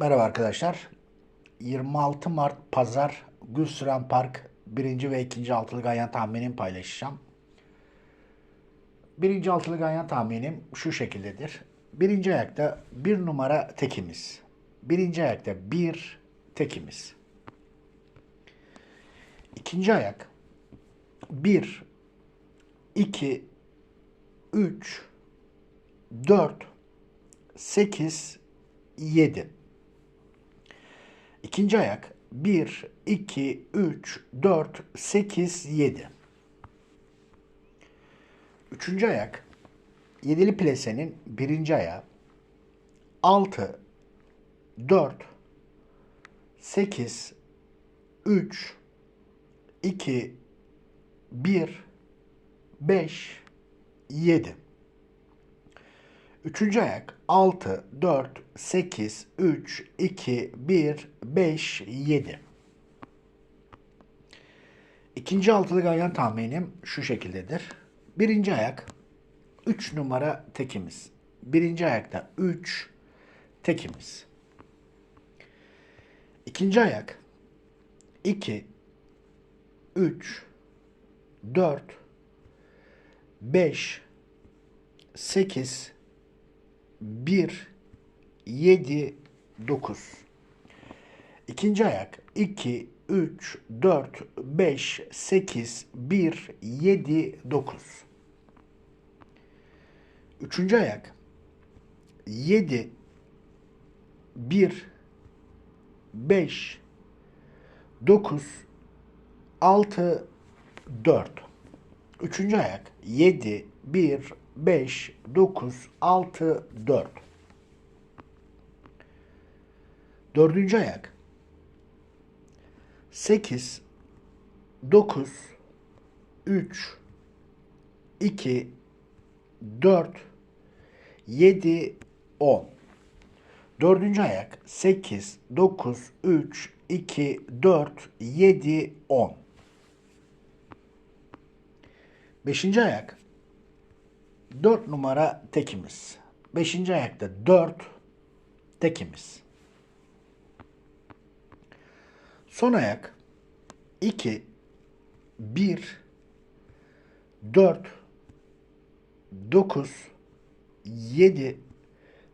Merhaba arkadaşlar. 26 Mart Pazar Gülsüren Park 1. ve 2. altılı ganyan tahminimi paylaşacağım. Birinci altılı ganyan tahminim şu şekildedir. Birinci ayakta bir numara tekimiz. Birinci ayakta bir tekimiz. İkinci ayak 1, 2, 3, 4, 8, 7. İkinci ayak 1, 2, 3, 4, 8, 7. Üçüncü ayak yedili plesenin birinci ayağı 6, 4, 8, 3, 2, 1, 5, 7. Üçüncü ayak 6, 4, 8, 3, 2, 1, 5, 7. İkinci altılı ganyan tahminim şu şekildedir. Birinci ayak 3 numara tekimiz. Birinci ayakta 3 tekimiz. İkinci ayak 2, 3, 4, 5, 8, 1, 7, 9. İkinci ayak 2, 3, 4, 5, 8, 1, 7, 9. Üçüncü ayak 7, 1, 5, 9, 6, 4. Üçüncü ayak 7, 1, 5, 9, 6, 4. Dördüncü ayak 8, 9, 3, 2, 4, 7, 10. Dördüncü ayak 8, 9, 3, 2, 4, 7, 10. Beşinci ayak 4 numara tekimiz. Beşinci ayakta 4 tekimiz. Son ayak. 2, 1, 4, 9, 7,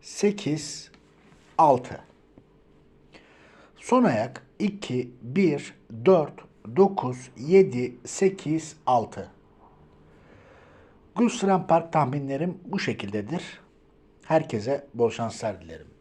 8, 6. Son ayak. 2, 1, 4, 9, 7, 8, 6. Gülsüren Park tahminlerim bu şekildedir. Herkese bol şanslar dilerim.